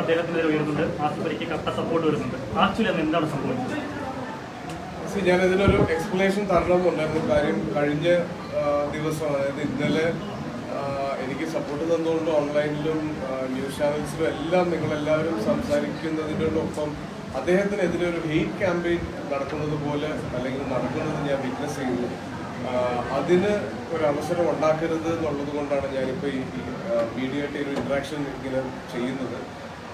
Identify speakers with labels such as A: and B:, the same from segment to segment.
A: അദ്ദേഹത്തിനെതിരെ ഉയരുന്നുണ്ട് കട്ട സപ്പോർട്ട് വരുന്നുണ്ട്.
B: എക്സ്പ്ലനേഷൻ തരണമെന്നുണ്ടായിരുന്നു കാര്യം കഴിഞ്ഞ ദിവസം അതായത് ഇന്നലെ എനിക്ക് സപ്പോർട്ട് തന്നുകൊണ്ട് ഓൺലൈനിലും ന്യൂസ് ചാനൽസിലും എല്ലാം നിങ്ങളെല്ലാവരും സംസാരിക്കുന്നതിനോടൊപ്പം അദ്ദേഹത്തിനെതിരെ ഒരു ഹെയ്റ്റ് ക്യാമ്പയിൻ നടക്കുന്നത് പോലെ അല്ലെങ്കിൽ നടക്കുന്നത് ഞാൻ വിറ്റ്നസ് ചെയ്യുന്നു. അതിന് ഒരു അവസരം ഉണ്ടാക്കരുത് എന്നുള്ളത് കൊണ്ടാണ് ഞാനിപ്പോൾ ഈ മീഡിയയായിട്ട് ഒരു ഇൻട്രാക്ഷൻ ഇങ്ങനെ ചെയ്യുന്നത്.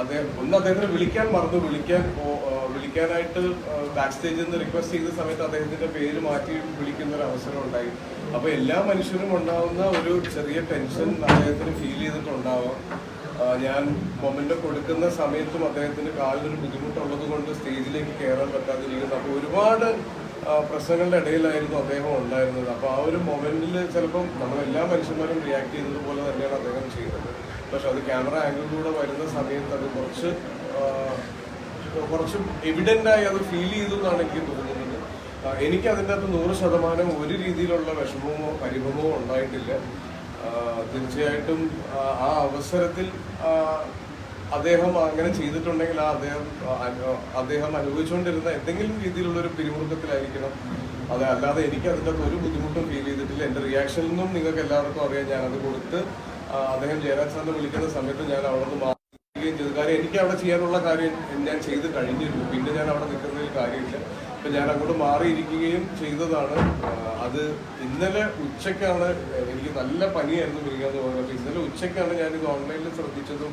B: അദ്ദേഹം ഒന്ന് അദ്ദേഹത്തിന് വിളിക്കാൻ മറന്നു. വിളിക്കാൻ വിളിക്കാനായിട്ട് ബാക്ക് സ്റ്റേജിൽ നിന്ന് റിക്വസ്റ്റ് ചെയ്ത സമയത്ത് അദ്ദേഹത്തിന്റെ പേര് മാറ്റി വിളിക്കുന്ന ഒരു അവസരം ഉണ്ടായി. അപ്പൊ എല്ലാ മനുഷ്യരും ഉണ്ടാവുന്ന ഒരു ചെറിയ ടെൻഷൻ അദ്ദേഹത്തിന് ഫീൽ ചെയ്തിട്ടുണ്ടാവാം. ഞാൻ മൊമെന്റ് കൊടുക്കുന്ന സമയത്തും അദ്ദേഹത്തിന് കാലിനൊരു ബുദ്ധിമുട്ടുള്ളത് കൊണ്ട് സ്റ്റേജിലേക്ക് കയറാൻ പറ്റാതിരിക്കുന്നു. അപ്പോൾ ഒരുപാട് പ്രശ്നങ്ങളുടെ ഇടയിലായിരുന്നു അദ്ദേഹം ഉണ്ടായിരുന്നത്. അപ്പോൾ ആ ഒരു മൊമെന്റിൽ ചിലപ്പം നമ്മളെല്ലാ മനുഷ്യന്മാരും റിയാക്ട് ചെയ്യുന്നത് പോലെ തന്നെയാണ് അദ്ദേഹം ചെയ്തത്. പക്ഷെ അത് ക്യാമറ ആംഗിളിലൂടെ വരുന്ന സമയത്ത് അത് കുറച്ച് കുറച്ച് എവിഡന്റ് ആയി അത് ഫീൽ ചെയ്തു എന്നാണ് എനിക്ക് തോന്നുന്നത്. എനിക്ക് അതിന്റെ അകത്ത് നൂറ് ശതമാനം ഒരു രീതിയിലുള്ള വിഷമമോ പരിഭവമോ ഉണ്ടായിട്ടില്ല. തീർച്ചയായിട്ടും ആ, അവസരത്തിൽ അദ്ദേഹം അങ്ങനെ ചെയ്തിട്ടുണ്ടെങ്കിൽ ആ അദ്ദേഹം അദ്ദേഹം അനുഭവിച്ചുകൊണ്ടിരുന്ന എന്തെങ്കിലും രീതിയിലുള്ള ഒരു പിരിമുറുക്കത്തിലായിരിക്കണം. അത് അല്ലാതെ എനിക്ക് അതിന്റെ അകത്ത് ഒരു ബുദ്ധിമുട്ടും ഫീൽ ചെയ്തിട്ടില്ല. എന്റെ റിയാക്ഷനിൽ നിന്നും നിങ്ങൾക്ക് എല്ലാവർക്കും അറിയാം. ഞാനത് കൊടുത്ത് അദ്ദേഹം ജയരാജ് സാറിനെ വിളിക്കുന്ന സമയത്ത് ഞാൻ അവിടെ നിന്ന് മാറുകയും ചെയ്തു. കാര്യം എനിക്ക് അവിടെ ചെയ്യാനുള്ള കാര്യം ഞാൻ ചെയ്ത് കഴിഞ്ഞിരുന്നു. പിന്നെ ഞാൻ അവിടെ നിൽക്കുന്നതിൽ കാര്യമില്ല. അപ്പം ഞാൻ അങ്ങോട്ട് മാറിയിരിക്കുകയും ചെയ്തതാണ്. അത് ഇന്നലെ ഉച്ചയ്ക്കാണ് എനിക്ക് നല്ല പനിയായിരുന്നു മിനിങ്ങാന്ന് പറഞ്ഞത് അപ്പം ഇന്നലെ ഉച്ചയ്ക്കാണ് ഞാനിത് ഓൺലൈനിൽ ശ്രദ്ധിച്ചതും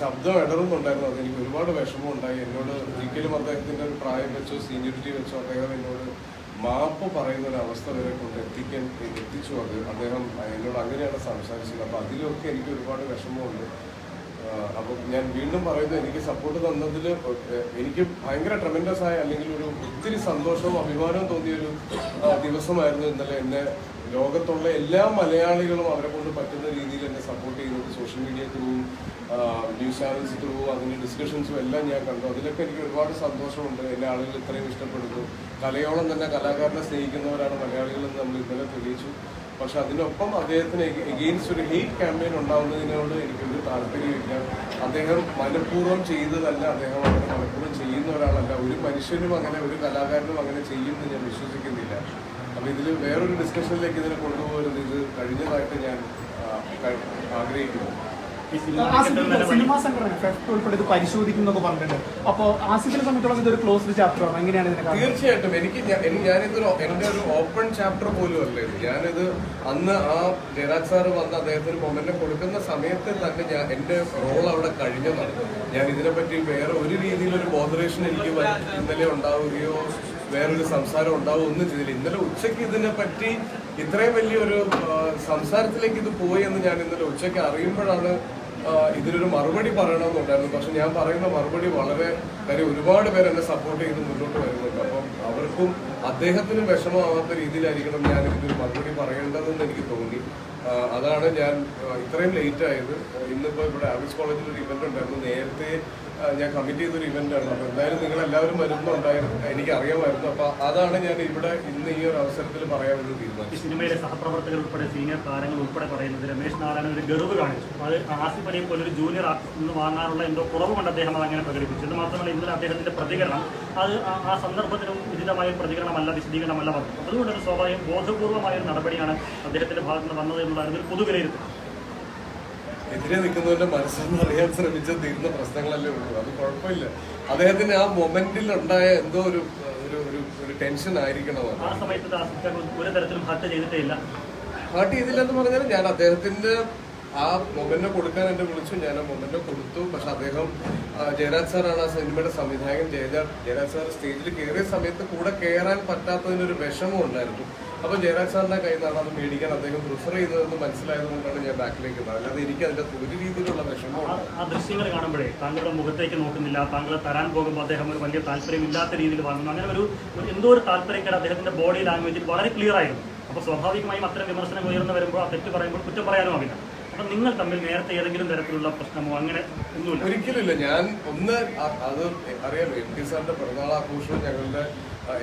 B: ശബ്ദം ഇടറുന്നുണ്ടായിരുന്നു അത് എനിക്ക് ഒരുപാട് വിഷമം ഉണ്ടായി. എന്നോട് ഒരിക്കലും അദ്ദേഹത്തിന്റെ ഒരു പ്രായം വെച്ചോ സീനിയോറിറ്റി വെച്ചോ അദ്ദേഹം എന്നോട് മാപ്പ് പറയുന്ന ഒരു അവസ്ഥ വരെ കൊണ്ട് എത്തിക്കാൻ എത്തിച്ചു. അത് അദ്ദേഹം എന്നോട് അങ്ങനെയാണ് സംസാരിച്ചത്. അപ്പോൾ അതിലൊക്കെ എനിക്ക് ഒരുപാട് വിഷമമുണ്ട്. അപ്പം ഞാൻ വീണ്ടും പറയുന്നത് എനിക്ക് സപ്പോർട്ട് തന്നതിൽ എനിക്ക് ഭയങ്കര ട്രമെൻഡസ് ആയ അല്ലെങ്കിൽ ഒരു ഒത്തിരി സന്തോഷവും അഭിമാനവും തോന്നിയ ഒരു ദിവസമായിരുന്നു ഇന്നലെ എന്നെ ലോകത്തുള്ള എല്ലാ മലയാളികളും അവരെ കൊണ്ട് പറ്റുന്ന രീതിയിൽ എന്നെ സപ്പോർട്ട് ചെയ്യുന്നത് സോഷ്യൽ മീഡിയ ത്രൂവും ന്യൂസ് ചാനൽസ് ത്രൂ അതിന്റെ ഡിസ്കഷൻസും എല്ലാം ഞാൻ കണ്ടു. അതിലൊക്കെ എനിക്ക് ഒരുപാട് സന്തോഷമുണ്ട്. എന്നെ ആളുകൾ ഇത്രയും ഇഷ്ടപ്പെടുന്നു. കലയോളം തന്നെ കലാകാരനെ സ്നേഹിക്കുന്നവരാണ് മലയാളികളെന്ന് നമ്മൾ ഇന്നലെ തെളിയിച്ചു. പക്ഷെ അതിനൊപ്പം അദ്ദേഹത്തിന് എഗെയിൻസ്റ്റ് ഒരു ഹെയ്റ്റ് ക്യാമ്പയിൻ ഉണ്ടാവുന്നതിനോട് എനിക്കൊരു താല്പര്യമില്ല. അദ്ദേഹം മനഃപൂർവം ചെയ്തതല്ല അദ്ദേഹം അങ്ങനെ മനഃപൂർവം ചെയ്യുന്ന ഒരാളല്ല. ഒരു മനുഷ്യനും അങ്ങനെ ഒരു കലാകാരനും അങ്ങനെ ചെയ്യുമെന്ന് ഞാൻ വിശ്വസിക്കുന്നില്ല. അപ്പം ഇതിൽ വേറൊരു ഡിസ്കഷനിലേക്ക് ഇതിനെ കൊണ്ടുപോകരുത്. ഇത് കഴിഞ്ഞതായിട്ട് ഞാൻ ആഗ്രഹിക്കുന്നു.
A: സിനിമ
C: ആസിഫിന്റെ
A: തന്നെ
C: സിനിമാ സംഘടന ഫെഫ്റ്റ് ഉൾപ്പെടെ ഇത് പരിശോധിക്കും എന്നൊക്കെ പറഞ്ഞിട്ടുണ്ട് അപ്പോൾ ആസിഫിനെ സംബന്ധിച്ചോളം ഇതൊരു ക്ലോസ്ഡ് ചാപ്റ്റർ ആണ്. എങ്ങനെയാണ് ഇതിനെ കാണുന്നത്?
B: തീർച്ചയായിട്ടും. എനിക്ക് ഞാനിതൊരു എന്റെ ഒരു ഓപ്പൺ ചാപ്റ്റർ പോലും അല്ല ഇത്. ഞാനിത് അന്ന് ആ ജയരാജ് സാറ് വന്ന് അദ്ദേഹത്തിന് മൊമെന്റ് കൊടുക്കുന്ന സമയത്ത് തന്നെ ഞാൻ എന്റെ റോൾ അവിടെ കഴിഞ്ഞതാണ്. ഞാൻ ഇതിനെപ്പറ്റി വേറെ ഒരു രീതിയിലൊരു ബോധറേഷൻ എനിക്ക് ഇന്നലെ ഉണ്ടാവുകയോ വേറൊരു സംസാരം ഉണ്ടാവുകയോ ഒന്നും ചെയ്തില്ല. ഇന്നലെ ഉച്ചയ്ക്ക് ഇതിനെ പറ്റി ഇത്രയും വലിയൊരു സംസാരത്തിലേക്ക് ഇത് പോയി എന്ന് ഞാൻ ഇന്നലെ ഉച്ചയ്ക്ക് അറിയുമ്പോഴാണ് ഇതിനൊരു മറുപടി പറയണമെന്നുണ്ടായിരുന്നു. പക്ഷെ ഞാൻ പറയുന്ന മറുപടി വളരെ കാര്യം ഒരുപാട് പേര് എന്നെ സപ്പോർട്ട് ചെയ്ത് മുന്നോട്ട് വരുന്നുണ്ട്. അപ്പം അവർക്കും അദ്ദേഹത്തിനും വിഷമമാവാത്ത രീതിയിലായിരിക്കണം ഞാൻ ഇതിനൊരു മറുപടി പറയേണ്ടതെന്ന് എനിക്ക് തോന്നി. അതാണ് ഞാൻ ഇത്രയും ലേറ്റ് ആയത്. ഇന്നിപ്പോൾ ഇവിടെ ആർട്സ് കോളേജിൽ ഒരു ഇവന്റ് ഉണ്ടായിരുന്നു. നേരത്തെ ഞാൻ കമ്മിറ്റ് ചെയ്തൊരു ആണ് അപ്പോൾ എന്തായാലും വരുന്നുണ്ടായിരുന്നു. എനിക്ക് അറിയാമായിരുന്നു അപ്പോൾ അതാണ് ഞാൻ ഇവിടെ ഇന്ന് ഈ ഒരു അവസരത്തിൽ പറയാൻ
A: വേണ്ടി
B: തീരുമാനിച്ചത്
A: സിനിമയിലെ സഹപ്രവർത്തകർ ഉൾപ്പെടെ സീനിയർ താരങ്ങൾ ഉൾപ്പെടെ പറയുന്നത് രമേശ് നാരായണൻ ഒരു ഗർവ് കാണിച്ചു. അത് ആസിഫ് അലിയെ പോലെ ഒരു ജൂനിയർ ആർട്ടിസ്റ്റ് നിന്ന് വാങ്ങാനുള്ള എന്തോ കുറവ് കൊണ്ട് അദ്ദേഹം അത് അങ്ങനെ പ്രകടിപ്പിച്ചു. ഇത് മാത്രമല്ല ഇന്നലെ അദ്ദേഹത്തിന്റെ പ്രതികരണം അത് ആ- സന്ദർഭത്തിനും ഉചിതമായ പ്രതികരണമല്ല വിശദീകരണമല്ല വന്നത്. അതുകൊണ്ടൊരു സ്വാഭാവികം ബോധപൂർവമായ ഒരു നടപടിയാണ് അദ്ദേഹത്തിന്റെ ഭാഗത്ത് നിന്ന് വന്നത് എന്നുള്ള ഒരു പൊതു വിലയിരുത്തൽ
B: എതിരെ നിൽക്കുന്നവന്റെ മനസ്സെന്ന് അറിയാൻ ശ്രമിച്ച തീരുന്ന പ്രശ്നങ്ങളല്ലേ ഉള്ളൂ. അത് കുഴപ്പമില്ല. അദ്ദേഹത്തിന് ആ മൊമെന്റിൽ ഉണ്ടായ എന്തോ ഒരു ഒരു ഒരു ടെൻഷൻ ആയിരിക്കണം
A: ആ സമയത്ത് ഒരു തരത്തിലും ചെയ്തിട്ടില്ല
B: ഹേർട്ട് ചെയ്തില്ലെന്ന് പറഞ്ഞാൽ ഞാൻ അദ്ദേഹത്തിന്റെ ആ മൊബൈലിനെ കൊടുക്കാൻ എന്നെ വിളിച്ചു. ഞാൻ ആ മൊബൈലിനെ കൊടുത്തു. പക്ഷെ അദ്ദേഹം ജയരാജ് സാറാണ് ആ സിനിമയുടെ സംവിധായകൻ. ജയരാജ് ജയരാജ് സാർ സ്റ്റേജിൽ കയറിയ സമയത്ത് കൂടെ കയറാൻ പറ്റാത്തതിനൊരു വിഷമം ഉണ്ടായിരുന്നു. അപ്പൊ ജയരാജ് സാറിന്റെ കയ്യിൽ നിന്നാണ് അത് മേടിക്കാൻ അദ്ദേഹം പ്രിഫർ ചെയ്യുന്നതെന്ന് മനസ്സിലായതുകൊണ്ടാണ് ഞാൻ ബാക്കിലേക്ക് വന്നത്. അല്ലാതെ എനിക്ക് അതിന്റെ ഒരു രീതിയിലുള്ള വിഷമം
A: ആ- ദൃശ്യങ്ങൾ കാണുമ്പോഴേ താങ്കളുടെ മുഖത്തേക്ക് നോക്കുന്നില്ല. താങ്കളെ തരാൻ പോകുമ്പോൾ അദ്ദേഹം ഒരു വലിയ താല്പര്യമില്ലാത്ത രീതിയിൽ വാങ്ങുന്നു അങ്ങനെ ഒരു എന്തോ ഒരു താല്പര്യക്കേട് അദ്ദേഹത്തിന്റെ ബോഡി ലാംഗ്വേജിൽ വളരെ ക്ലിയർ ആയിരുന്നു. അപ്പോൾ സ്വാഭാവികമായും അത്തരം വിമർശനം ഉയർന്നു വരുമ്പോൾ ആ തെറ്റ് പറയുമ്പോൾ കുറ്റം പറയാനും ആവില്ല. അപ്പം നിങ്ങൾ തമ്മിൽ നേരത്തെ ഏതെങ്കിലും തരത്തിലുള്ള പ്രശ്നമോ അങ്ങനെ ഒന്നുമില്ല.
B: ഒരിക്കലില്ല ഞാൻ ഒന്ന് അത് അറിയാലോ എം ടി സാറിന്റെ പിറന്നാൾ ആഘോഷവും ഞങ്ങളുടെ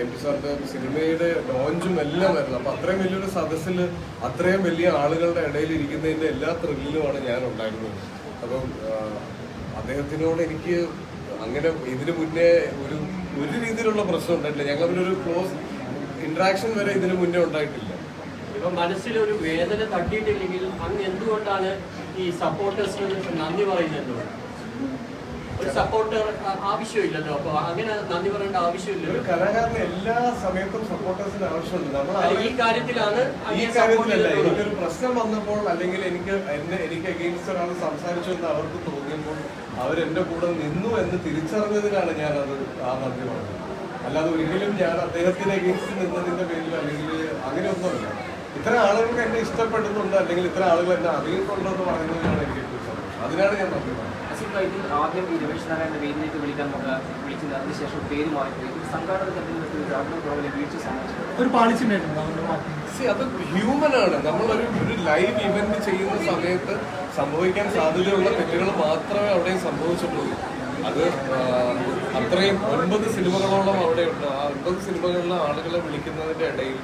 B: എം ടി സാറിന്റെ സിനിമയുടെ ലോഞ്ചും എല്ലാം വരുന്നത് അപ്പൊ അത്രയും വലിയൊരു സദസ്സിൽ അത്രയും വലിയ ആളുകളുടെ ഇടയിൽ ഇരിക്കുന്നതിന്റെ എല്ലാ ത്രില്ലിലുമാണ് ഞാൻ ഉണ്ടായിരുന്നത്. അപ്പം അദ്ദേഹത്തിനോട് എനിക്ക് അങ്ങനെ ഇതിനു മുന്നേ ഒരു ഒരു രീതിയിലുള്ള പ്രശ്നം ഉണ്ടായിട്ടില്ല. ഒരു ക്ലോസ് ഇന്ററാക്ഷൻ വരെ ഇതിനു മുന്നേ ഉണ്ടായിട്ടില്ല.
D: ഇപ്പൊ മനസ്സിലൊരു വേദന തട്ടിയിട്ടില്ലെങ്കിൽ അങ്ങ് എന്തുകൊണ്ടാണ് ഈ സപ്പോർട്ടേഴ്സിന് നന്ദി പറയുന്നത്? ഒരു സപ്പോർട്ടർ ആവശ്യമില്ലല്ലോ. അപ്പൊ അങ്ങനെ നന്ദി പറയേണ്ട
B: ഒരു
D: ആവശ്യമില്ലല്ലോ
B: കലാകാരന് എല്ലാ സമയത്തും സപ്പോർട്ടേഴ്സിന് ആവശ്യമുണ്ട്. നമ്മൾ
D: ഈ കാര്യത്തിലാണ്
B: ഈ കാര്യത്തിലല്ല. എനിക്കൊരു പ്രശ്നം വന്നപ്പോൾ അല്ലെങ്കിൽ എനിക്ക് എന്നെ എനിക്ക് അഗെയിൻസ്റ്റ് ഒരാൾ സംസാരിച്ചു എന്ന് അവർക്ക് തോന്നിയപ്പോൾ അവരെന്റെ കൂടെ നിന്നു എന്ന് തിരിച്ചറിഞ്ഞതിനാണ് ഞാൻ അത് ആ നന്ദി പറഞ്ഞത് അല്ലാതെ ഒരിക്കലും ഞാൻ അദ്ദേഹത്തിന് അഗെയിൻസ്റ്റ് നിന്നതിന്റെ പേരിൽ അല്ലെങ്കിൽ അങ്ങനെയൊന്നുമല്ല ഇത്ര ആളുകൾ എന്നെ ഇഷ്ടപ്പെടുന്നുണ്ട്? അല്ലെങ്കിൽ ഇത്ര ആളുകൾ എന്നെ അറിയുന്നുണ്ടോ എന്ന് പറയുന്നതിനാണ് എനിക്ക് ഏറ്റവും സന്തോഷം അതിനാണ് ഞാൻ ാണ് പറഞ്ഞത്
E: ആദ്യം ഈ രമേശ് വിളിക്കാൻ നോക്കുക വിളിച്ചത്. അതിനുശേഷം പേര് മാറിപ്പോയി.
B: അത് ഹ്യൂമൻ ആണ്. നമ്മളൊരു ഒരു ലൈവ് ഇവന്റ് ചെയ്യുന്ന സമയത്ത് സംഭവിക്കാൻ സാധ്യതയുള്ള തെറ്റുകൾ മാത്രമേ അവിടെ സംഭവിച്ചിട്ടുള്ളൂ. അത് അത്രയും ഒൻപത് സിനിമകളോളം അവിടെ ഉണ്ട് ആ ഒൻപത് സിനിമകളിലെ ആളുകളെ വിളിക്കുന്നതിന്റെ ഇടയിൽ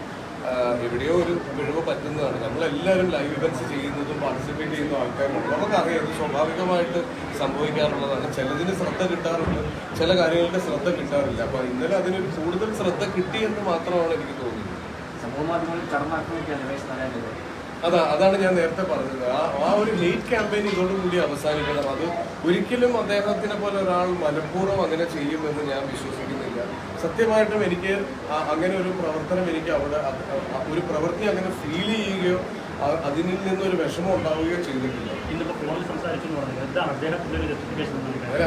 B: എവിടെയോ ഒരു പിഴവ് പറ്റുന്നതാണ്. നമ്മളെല്ലാവരും ലൈവ് ഇവൻസ് ചെയ്യുന്നതും പാർട്ടിസിപ്പേറ്റ് ചെയ്യുന്ന ആൾക്കാരുണ്ട് നമുക്കറിയാം ഇത് സ്വാഭാവികമായിട്ട് സംഭവിക്കാറുള്ളതാണ്. ചിലതിന് ശ്രദ്ധ കിട്ടാറുണ്ട് ചില കാര്യങ്ങൾക്ക് ശ്രദ്ധ കിട്ടാറില്ല. അപ്പൊ ഇന്നലെ അതിന് കൂടുതൽ ശ്രദ്ധ കിട്ടി എന്ന് മാത്രമാണ് എനിക്ക്
E: തോന്നുന്നത്.
B: അതാ അതാണ് ഞാൻ നേരത്തെ പറഞ്ഞത്. ആ ആ ഒരു ഹെയ്റ്റ് ക്യാമ്പയിൻ ഇതോടുകൂടി അവസാനിക്കണം. അത് ഒരിക്കലും അദ്ദേഹത്തിനെ പോലെ ഒരാൾ മനഃപൂർവം അങ്ങനെ ചെയ്യുമെന്ന് ഞാൻ വിശ്വസിക്കുന്നില്ല സത്യമായിട്ടും എനിക്ക് അങ്ങനെ ഒരു പ്രവർത്തനം എനിക്ക് അവിടെ ഒരു പ്രവൃത്തി അങ്ങനെ ഫീൽ ചെയ്യുകയോ അതിൽ നിന്നൊരു വിഷമം ഉണ്ടാവുകയോ ചെയ്തിട്ടില്ല.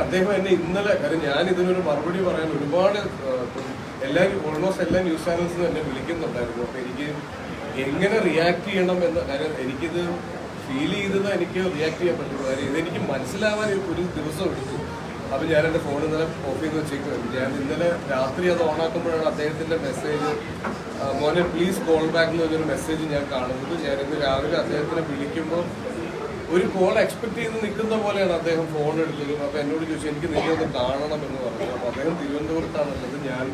B: അദ്ദേഹം എന്നെ ഇന്നലെ കാര്യം ഞാൻ ഇതിനൊരു മറുപടി പറയാൻ ഒരുപാട് എല്ലാ ഓൾമോസ്റ്റ് എല്ലാ ന്യൂസ് ചാനൽസിനും എന്നെ വിളിക്കുന്നുണ്ടായിരുന്നു. അപ്പൊ എനിക്ക് എങ്ങനെ റിയാക്ട് ചെയ്യണം എന്ന് കാര്യം എനിക്കിത് ഫീൽ ചെയ്തത് എനിക്ക് റിയാക്ട് ചെയ്യാൻ പറ്റുള്ളൂ കാര്യം ഇതെനിക്ക് മനസ്സിലാവാൻ ഒരു ദിവസം എടുത്തു. അപ്പൊ ഞാൻ എന്റെ ഫോൺ ഇന്നലെ ഓഫ് ചെയ്ത് വെച്ചേക്കുമായിരുന്നു ഞാൻ ഇന്നലെ രാത്രി അത് ഓണാക്കുമ്പോഴാണ് അദ്ദേഹത്തിന്റെ മെസ്സേജ് മോനെ പ്ലീസ് കോൾ ബാക്ക് എന്ന് പറഞ്ഞൊരു മെസ്സേജ് ഞാൻ കാണുന്നത്. ഞാൻ ഇന്ന് രാവിലെ അദ്ദേഹത്തിനെ വിളിക്കുമ്പോൾ ഒരു കോൾ എക്സ്പെക്ട് ചെയ്ത് നിൽക്കുന്ന പോലെയാണ് അദ്ദേഹം ഫോൺ എടുത്തത്. അപ്പൊ എന്നോട് ചോദിച്ചു എനിക്ക് നിന്നെ ഒന്ന് കാണണം എന്ന് പറഞ്ഞു. അപ്പൊ അദ്ദേഹം തിരുവനന്തപുരത്താണുള്ളത്. ഞാൻ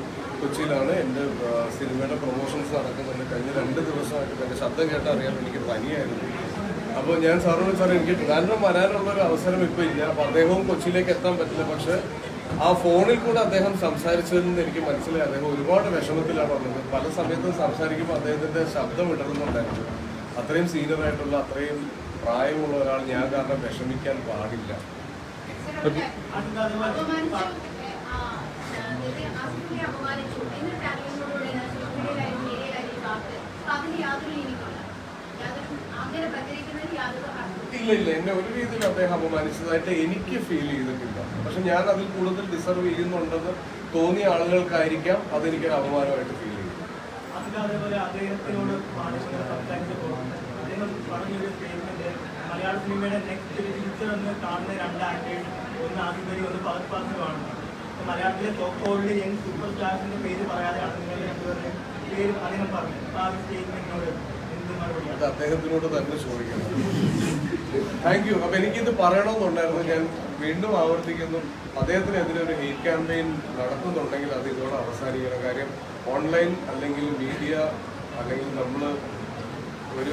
B: കൊച്ചിയിലാണ്. എന്റെ സിനിമയുടെ പ്രൊമോഷൻസ് നടക്കുന്നുണ്ട്. കഴിഞ്ഞ രണ്ട് ദിവസമായിട്ട് എന്റെ ശബ്ദം കേട്ടാൽ അറിയാൻ എനിക്ക് പനിയായിരുന്നു. അപ്പോൾ ഞാൻ സാറിനോട് സാർ എനിക്ക് ട്രിവാൻഡ്രം വരാനുള്ള ഒരു അവസരം ഇപ്പോൾ ഇല്ല. അപ്പോൾ അദ്ദേഹവും കൊച്ചിയിലേക്ക് എത്താൻ പറ്റില്ല. പക്ഷെ ആ ഫോണിൽ കൂടെ അദ്ദേഹം സംസാരിച്ചതെന്ന് എനിക്ക് മനസ്സിലായി. അദ്ദേഹം ഒരുപാട് വിഷമത്തിലാണ് വന്നത്. പല സമയത്തും സംസാരിക്കുമ്പോൾ അദ്ദേഹത്തിന്റെ ശബ്ദം ഇടറുന്നുണ്ടായിരുന്നു അത്രയും സീനിയർ ആയിട്ടുള്ള അത്രയും പ്രായമുള്ള ഒരാൾ ഞാൻ കാരണം വിഷമിക്കാൻ പാടില്ല. ഇല്ല ഇല്ല എന്നെ ഒരു രീതിയിൽ അദ്ദേഹം അപമാനിച്ചതായിട്ട് എനിക്ക് ഫീൽ ചെയ്തിട്ടില്ല. പക്ഷെ ഞാൻ അതിൽ കൂടുതൽ ഡിസർവ് ചെയ്യുന്നുണ്ടെന്ന് തോന്നിയ ആളുകൾക്കായിരിക്കാം അതെനിക്കൊരു അപമാനമായിട്ട് ഫീൽ ചെയ്യും
C: മലയാള നെക്സ്റ്റ് രണ്ട് ആക്ടേഴ്സ് ഒന്ന് മലയാളത്തിലെ ടോപ്പ് സൂപ്പർ സ്റ്റാർസിന്റെ പേര് പറയാതെയാണ് നിങ്ങൾ പേര് അദ്ദേഹം പറഞ്ഞത്. ആ
B: അത് അദ്ദേഹത്തിനോട് തന്നെ ചോദിക്കണം. താങ്ക് യു അപ്പൊ എനിക്കിത് പറയണമെന്നുണ്ടായിരുന്നു. ഞാൻ വീണ്ടും ആവർത്തിക്കുന്നു. അദ്ദേഹത്തിനെതിരെ ഒരു ഹെയ്റ്റ് ക്യാമ്പയിൻ നടത്തുന്നുണ്ടെങ്കിൽ അത് ഇതോടെ അവസാനിക്കണം. കാര്യം ഓൺലൈൻ അല്ലെങ്കിൽ മീഡിയ അല്ലെങ്കിൽ നമ്മൾ ഒരു